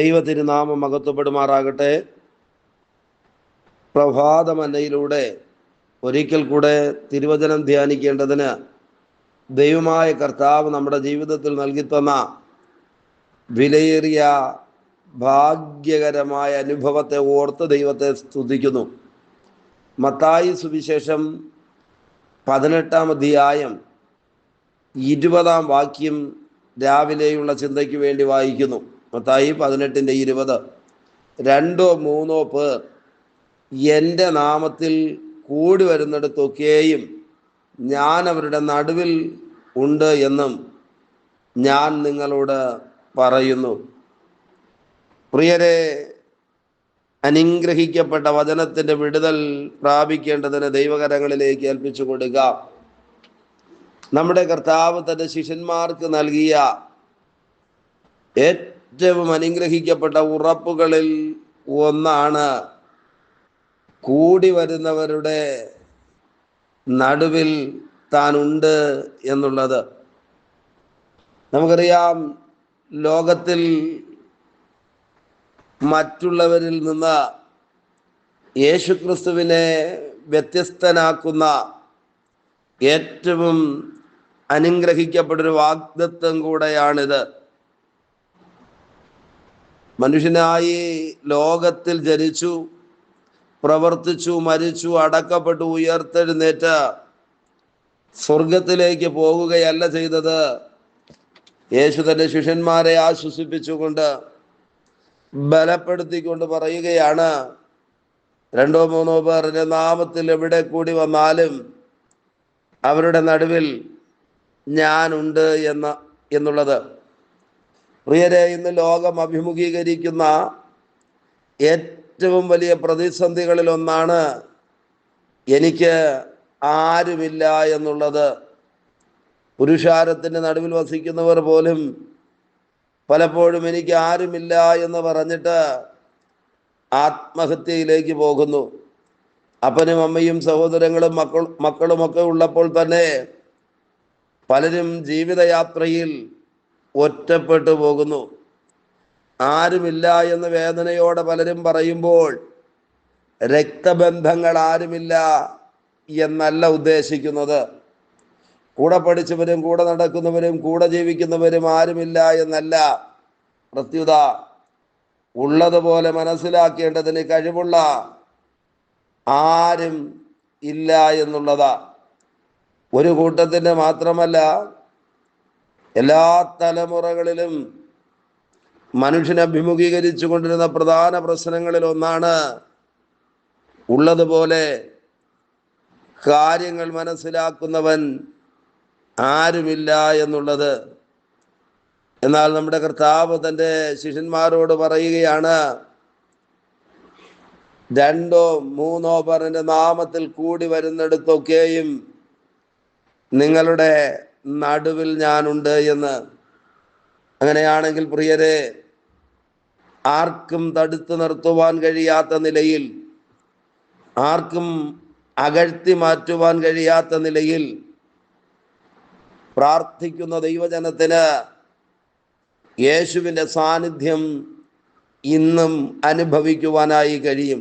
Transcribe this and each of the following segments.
ദൈവ തിരുനാമം മകത്വപ്പെടുമാറാകട്ടെ പ്രഭാതമന്നയിലൂടെ ഒരിക്കൽ കൂടെ തിരുവചനം ധ്യാനിക്കേണ്ടതിന് ദൈവമായ കർത്താവ് നമ്മുടെ ജീവിതത്തിൽ നൽകിത്തന്ന വിലയേറിയ ഭാഗ്യകരമായ അനുഭവത്തെ ഓർത്ത് ദൈവത്തെ സ്തുതിക്കുന്നു. മത്തായി സുവിശേഷം പതിനെട്ടാം അധ്യായം ഇരുപതാം വാക്യം രാവിലെയുള്ള ചിന്തയ്ക്ക് വേണ്ടി വായിക്കുന്നു. മത്തായി പതിനെട്ടിന്റെ ഇരുപത്. രണ്ടോ മൂന്നോ പേർ എന്റെ നാമത്തിൽ കൂടി വരുന്നിടത്തൊക്കെയും ഞാൻ അവരുടെ നടുവിൽ ഉണ്ട് എന്നും ഞാൻ നിങ്ങളോട് പറയുന്നു. പ്രിയരെ അനുഗ്രഹിക്കപ്പെട്ട വചനത്തിന്റെ വിടുതൽ പ്രാപിക്കേണ്ടതിന് ദൈവകരങ്ങളിലേക്ക് ഏൽപ്പിച്ചു കൊടുക്ക. നമ്മുടെ കർത്താവ് തന്റെ ശിഷ്യന്മാർക്ക് നൽകിയ ഏറ്റവും അനുഗ്രഹിക്കപ്പെട്ട ഉറപ്പുകളിൽ ഒന്നാണ് കൂടി വരുന്നവരുടെ നടുവിൽ താനുണ്ട് എന്നുള്ളത്. നമുക്കറിയാം ലോകത്തിൽ മറ്റുള്ളവരിൽ നിന്ന് യേശുക്രിസ്തുവിനെ വ്യത്യസ്തനാക്കുന്ന ഏറ്റവും അനുഗ്രഹിക്കപ്പെട്ടൊരു വാഗ്ദത്വം കൂടെയാണിത്. മനുഷ്യനായി ലോകത്തിൽ ജനിച്ചു പ്രവർത്തിച്ചു മരിച്ചു അടക്കപ്പെട്ടു ഉയർത്തെഴുന്നേറ്റ സ്വർഗത്തിലേക്ക് പോകുകയല്ല ചെയ്തത്. യേശു തന്റെ ശിഷ്യന്മാരെ ആശ്വസിപ്പിച്ചുകൊണ്ട് ബലപ്പെടുത്തിക്കൊണ്ട് പറയുകയാണ് രണ്ടോ മൂന്നോ പേരുടെ നാമത്തിൽ എവിടെ കൂടി വന്നാലും അവരുടെ നടുവിൽ ഞാനുണ്ട് എന്ന എന്നുള്ളത്. പ്രിയരെ ഇന്ന് ലോകം അഭിമുഖീകരിക്കുന്ന ഏറ്റവും വലിയ പ്രതിസന്ധികളിൽ ഒന്നാണ് എനിക്ക് ആരുമില്ല എന്നുള്ളത്. പുരുഷാരത്തിന്റെ നടുവിൽ വസിക്കുന്നവർ പോലും പലപ്പോഴും എനിക്ക് ആരുമില്ല എന്ന് പറഞ്ഞിട്ട് ആത്മഹത്യയിലേക്ക് പോകുന്നു. അപ്പനും അമ്മയും സഹോദരങ്ങളും മക്കൾ മക്കളുമൊക്കെ ഉള്ളപ്പോൾ തന്നെ പലരും ജീവിതയാത്രയിൽ ഒറ്റപ്പെട്ടു പോകുന്നു. ആരുമില്ല എന്ന് വേദനയോടെ പലരും പറയുമ്പോൾ രക്തബന്ധങ്ങൾ ആരുമില്ല എന്നല്ല ഉദ്ദേശിക്കുന്നത്. കൂടെ പഠിച്ചവരും കൂടെ നടക്കുന്നവരും കൂടെ ജീവിക്കുന്നവരും ആരുമില്ല എന്നല്ല. പ്രത്യുത ഉള്ളതുപോലെ മനസ്സിലാക്കേണ്ടതിന് കഴിവുള്ള ആരും ഇല്ല എന്നുള്ളതാ. ഒരു കൂട്ടത്തിന്റെ മാത്രമല്ല എല്ലാ തലമുറകളിലും മനുഷ്യൻ അഭിമുഖീകരിച്ചു കൊണ്ടിരുന്ന പ്രധാന പ്രശ്നങ്ങളിൽ ഒന്നാണ് ഉള്ളതുപോലെ കാര്യങ്ങൾ മനസ്സിലാക്കുന്നവൻ ആരുമില്ല എന്നുള്ളത്. എന്നാൽ നമ്മുടെ കർത്താവ് തന്റെ ശിഷ്യന്മാരോട് പറയുകയാണ് രണ്ടോ മൂന്നോ പറഞ്ഞ നാമത്തിൽ കൂടി വരുന്നിടത്തൊക്കെയും നിങ്ങളുടെ നടുവിൽ ഞാനുണ്ട് എന്ന്. അങ്ങനെയാണെങ്കിൽ പ്രിയരെ ആർക്കും തടുത്തു നിർത്തുവാൻ കഴിയാത്ത നിലയിൽ ആർക്കും അകഴ്ത്തി മാറ്റുവാൻ കഴിയാത്ത നിലയിൽ പ്രാർത്ഥിക്കുന്ന ദൈവജനത്തിന് യേശുവിന്റെ സാന്നിധ്യം ഇന്നും അനുഭവിക്കുവാനായി കഴിയും.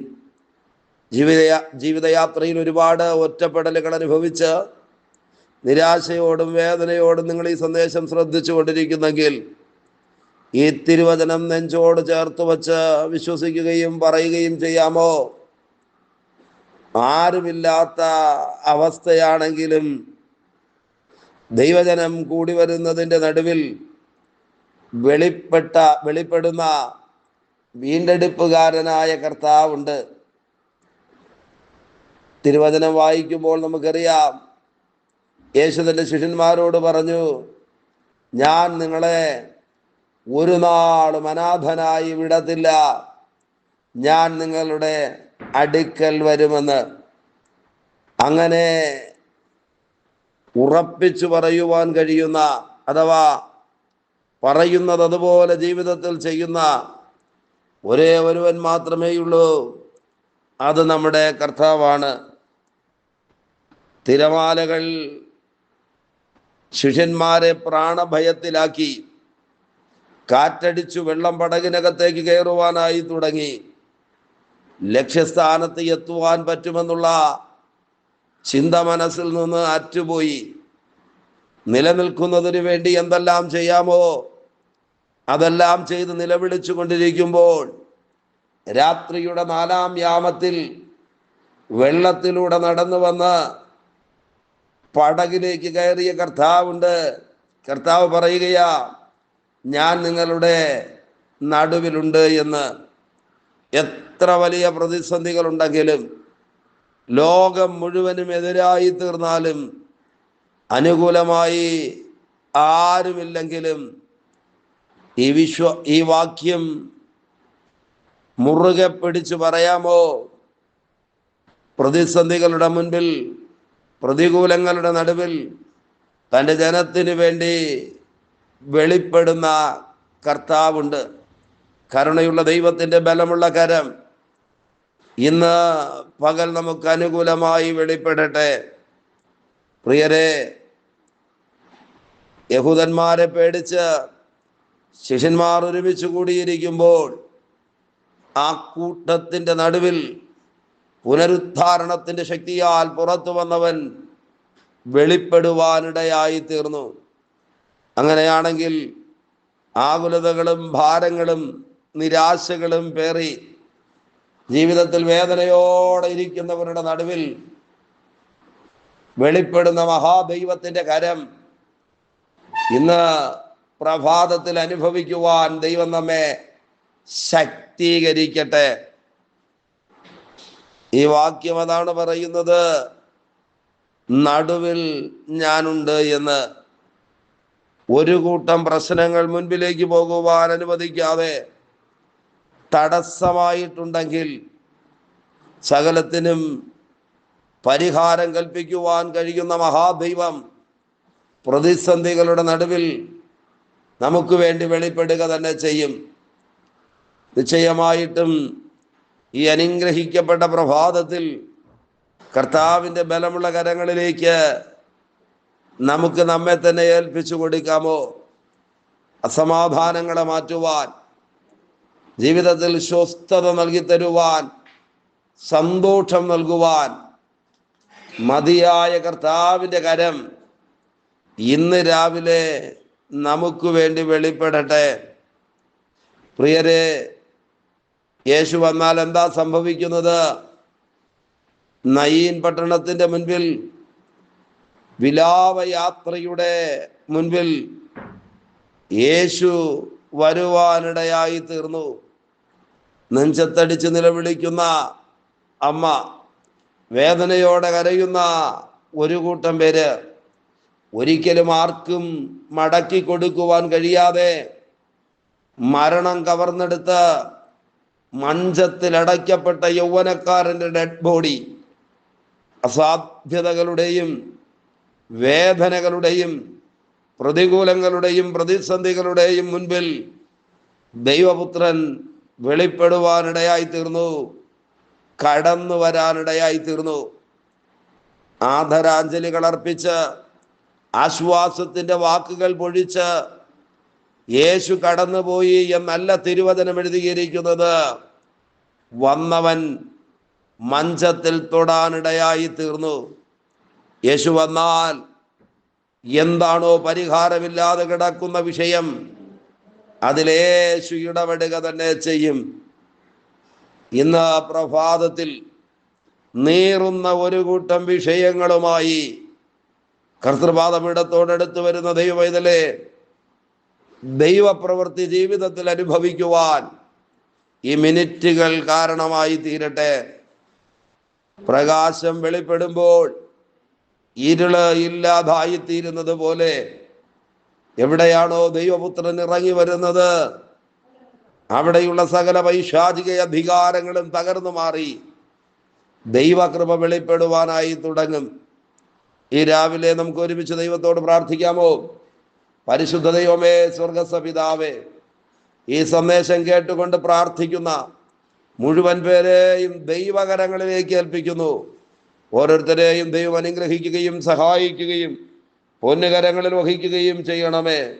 ജീവിത ജീവിതയാത്രയിൽ ഒരുപാട് ഒറ്റപ്പെടലുകൾ അനുഭവിച്ച് നിരാശയോടും വേദനയോടും നിങ്ങൾ ഈ സന്ദേശം ശ്രദ്ധിച്ചു കൊണ്ടിരിക്കുന്നെങ്കിൽ ഈ തിരുവചനം നെഞ്ചോട് ചേർത്ത് വച്ച് വിശ്വസിക്കുകയും പറയുകയും ചെയ്യാമോ? ആരുമില്ലാത്ത അവസ്ഥയാണെങ്കിലും ദൈവജനം കൂടി വരുന്നതിന്റെ നടുവിൽ വെളിപ്പെട്ട വെളിപ്പെടുന്ന വീണ്ടെടുപ്പുകാരനായ കർത്താവുണ്ട്. തിരുവചനം വായിക്കുമ്പോൾ നമുക്കറിയാം യേശു തന്റെ ശിഷ്യന്മാരോട് പറഞ്ഞു ഞാൻ നിങ്ങളെ ഒരു നാളും അനാഥനായി വിടത്തില്ല. ഞാൻ നിങ്ങളുടെ അടുക്കൽ വരുമെന്ന്. അങ്ങനെ ഉറപ്പിച്ചു പറയുവാൻ കഴിയുന്ന അഥവാ പറയുന്നത് അതുപോലെ ജീവിതത്തിൽ ചെയ്യുന്ന ഒരേ ഒരുവൻ മാത്രമേയുള്ളൂ. അത് നമ്മുടെ കർത്താവാണ്. തിരമാലകൾ ശിഷ്യന്മാരെ പ്രാണഭയത്തിലാക്കി. കാറ്റടിച്ചു വെള്ളം പടകിനകത്തേക്ക് കയറുവാനായി തുടങ്ങി. ലക്ഷ്യസ്ഥാനത്ത് എത്തുവാൻ പറ്റുമെന്നുള്ള ചിന്ത മനസ്സിൽ നിന്ന് അറ്റുപോയി. നിലനിൽക്കുന്നതിന് വേണ്ടി എന്തെല്ലാം ചെയ്യാമോ അതെല്ലാം ചെയ്ത് നിലവിളിച്ചു കൊണ്ടിരിക്കുമ്പോൾ രാത്രിയുടെ നാലാം യാമത്തിൽ വെള്ളത്തിലൂടെ നടന്നു വന്ന് പടകിലേക്ക് കയറിയ കർത്താവുണ്ട്. കർത്താവ് പറയുകയാ ഞാൻ നിങ്ങളുടെ നടുവിലുണ്ട് എന്ന്. എത്ര വലിയ പ്രതിസന്ധികളുണ്ടെങ്കിലും ലോകം മുഴുവനും എതിരായി തീർന്നാലും അനുകൂലമായി ആരുമില്ലെങ്കിലും ഈ വിശ്വ ഈ വാക്യം മുറുകെ പിടിച്ചു പറയാമോ? പ്രതിസന്ധികളുടെ മുൻപിൽ പ്രതികൂലങ്ങളുടെ നടുവിൽ തന്റെ ജനത്തിന് വേണ്ടി വെളിപ്പെടുന്ന കർത്താവുണ്ട്. കരുണയുള്ള ദൈവത്തിന്റെ ബലമുള്ള കരം. ഇന്ന് പകൽ നമുക്ക് അനുകൂലമായി വെളിപ്പെടട്ടെ. പ്രിയരെ യഹൂദന്മാരെ പേടിച്ച് ശിഷ്യന്മാർ ഒരുമിച്ച് കൂടിയിരിക്കുമ്പോൾ ആ കൂട്ടത്തിന്റെ നടുവിൽ പുനരുദ്ധാരണത്തിന്റെ ശക്തിയാൽ പുറത്തു വന്നവൻ വെളിപ്പെടുവാനിടയായി തീർന്നു. അങ്ങനെയാണെങ്കിൽ ആകുലതകളും ഭാരങ്ങളും നിരാശകളും പേറി ജീവിതത്തിൽ വേദനയോടെ ഇരിക്കുന്നവരുടെ നടുവിൽ വെളിപ്പെടുന്ന മഹാദൈവത്തിന്റെ കരം ഇന്ന് പ്രഭാതത്തിൽ അനുഭവിക്കുവാൻ ദൈവം നമ്മെ ശക്തീകരിക്കട്ടെ. ഈ വാക്യം അതാണ് പറയുന്നത്. നടുവിൽ ഞാനുണ്ട് എന്ന്. ഒരു കൂട്ടം പ്രശ്നങ്ങൾ മുൻപിലേക്ക് പോകുവാൻ അനുവദിക്കാതെ തടസ്സമായിട്ടുണ്ടെങ്കിൽ സകലത്തിനും പരിഹാരം കൽപ്പിക്കുവാൻ കഴിയുന്ന മഹാദൈവം പ്രതിസന്ധികളുടെ നടുവിൽ നമുക്ക് വേണ്ടി വെളിപ്പെടുക തന്നെ ചെയ്യും. നിശ്ചയമായിട്ടും ഈ അനുഗ്രഹിക്കപ്പെട്ട പ്രഭാതത്തിൽ കർത്താവിന്റെ ബലമുള്ള കരങ്ങളിലേക്ക് നമുക്ക് നമ്മെ തന്നെ ഏൽപ്പിച്ചു കൊടുക്കാമോ? അസമാധാനങ്ങളെ മാറ്റുവാൻ ജീവിതത്തിൽ സ്വസ്ഥത നൽകി തരുവാൻ സന്തോഷം നൽകുവാൻ മതിയായ കർത്താവിന്റെ കരം ഇന്ന് രാവിലെ നമുക്ക് വേണ്ടി വെളിപ്പെടട്ടെ. പ്രിയരെ യേശു വന്നാൽ എന്താ സംഭവിക്കുന്നത്? നയീൻ പട്ടണത്തിന്റെ മുൻപിൽ വിലാപയാത്രയുടെ മുൻപിൽ യേശു വരുവാനിടയായി തീർന്നു. നെഞ്ചത്തടിച്ച് നിലവിളിക്കുന്ന അമ്മ വേദനയോടെ കരയുന്ന ഒരു കൂട്ടം പേര് ഒരിക്കലും ആർക്കും മടക്കി കൊടുക്കുവാൻ കഴിയാതെ മരണം കവർന്നെടുത്ത് മഞ്ചത്തിൽ അടയ്ക്കപ്പെട്ട യൗവനക്കാരന്റെ ഡെഡ് ബോഡി അസാധ്യതകളുടെയും വേദനകളുടെയും പ്രതികൂലങ്ങളുടെയും പ്രതിസന്ധികളുടെയും മുൻപിൽ ദൈവപുത്രൻ വെളിപ്പെടുവാനിടയായി തീർന്നു കടന്നു വരാനിടയായി തീർന്നു ആദരാഞ്ജലികൾ അർപ്പിച്ച് ആശ്വാസത്തിന്റെ വാക്കുകൾ പൊഴിച്ച് യേശു കടന്നുപോയി എന്നല്ല തിരുവചനം എഴുതിയിരിക്കുന്നത്. വന്നവൻ മഞ്ചത്തിൽ തൊടാനിടയായി തീർന്നു. യേശു വന്നാൽ എന്താണോ പരിഹാരമില്ലാതെ കിടക്കുന്ന വിഷയം. അതിലേശു ഇടപെടുക തന്നെ ചെയ്യും. ഇന്ന് പ്രഭാതത്തിൽ നീറുന്ന ഒരു കൂട്ടം വിഷയങ്ങളുമായി കർത്തൃപാദപീഠത്തോടടുത്ത് വരുന്ന ദൈവവൈതലേ ദൈവപ്രവൃത്തി ജീവിതത്തിൽ അനുഭവിക്കുവാൻ ഈ മിനിറ്റുകൾ കാരണമായി തീരട്ടെ. പ്രകാശം വെളിപ്പെടുമ്പോൾ ഇരുൾ ഇല്ലാതായിത്തീരുന്നത് പോലെ എവിടെയാണോ ദൈവപുത്രൻ ഇറങ്ങി വരുന്നത്? അവിടെയുള്ള സകല പൈശാചിക അധികാരങ്ങളും തകർന്നു മാറി. ദൈവകൃപ വെളിപ്പെടുവാനായി തുടങ്ങും. ഈ രാവിലെ നമുക്ക് ഒരുമിച്ച് ദൈവത്തോട് പ്രാർത്ഥിക്കാമോ? പരിശുദ്ധ ദൈവമേ സ്വർഗസ്വ പിതാവേ ഈ സന്ദേശം കേട്ടുകൊണ്ട് പ്രാർത്ഥിക്കുന്ന മുഴുവൻ പേരെയും ദൈവകരങ്ങളിലേക്ക് ഏൽപ്പിക്കുന്നു. ഓരോരുത്തരെയും ദൈവം അനുഗ്രഹിക്കുകയും സഹായിക്കുകയും പൊന്നുകരങ്ങളിൽ വഹിക്കുകയും ചെയ്യണമേ.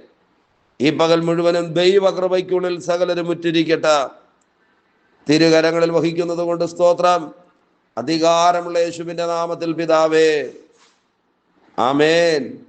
ഈ പകൽ മുഴുവനും ദൈവകൃപയ്ക്കുള്ളിൽ സകലരും മുറ്റിരിക്കട്ടെ തിരുകരങ്ങളിൽ വഹിക്കുന്നത് കൊണ്ട് സ്തോത്രം. അധികാരമുള്ള യേശുവിന്റെ നാമത്തിൽ പിതാവേ. ആമേൻ.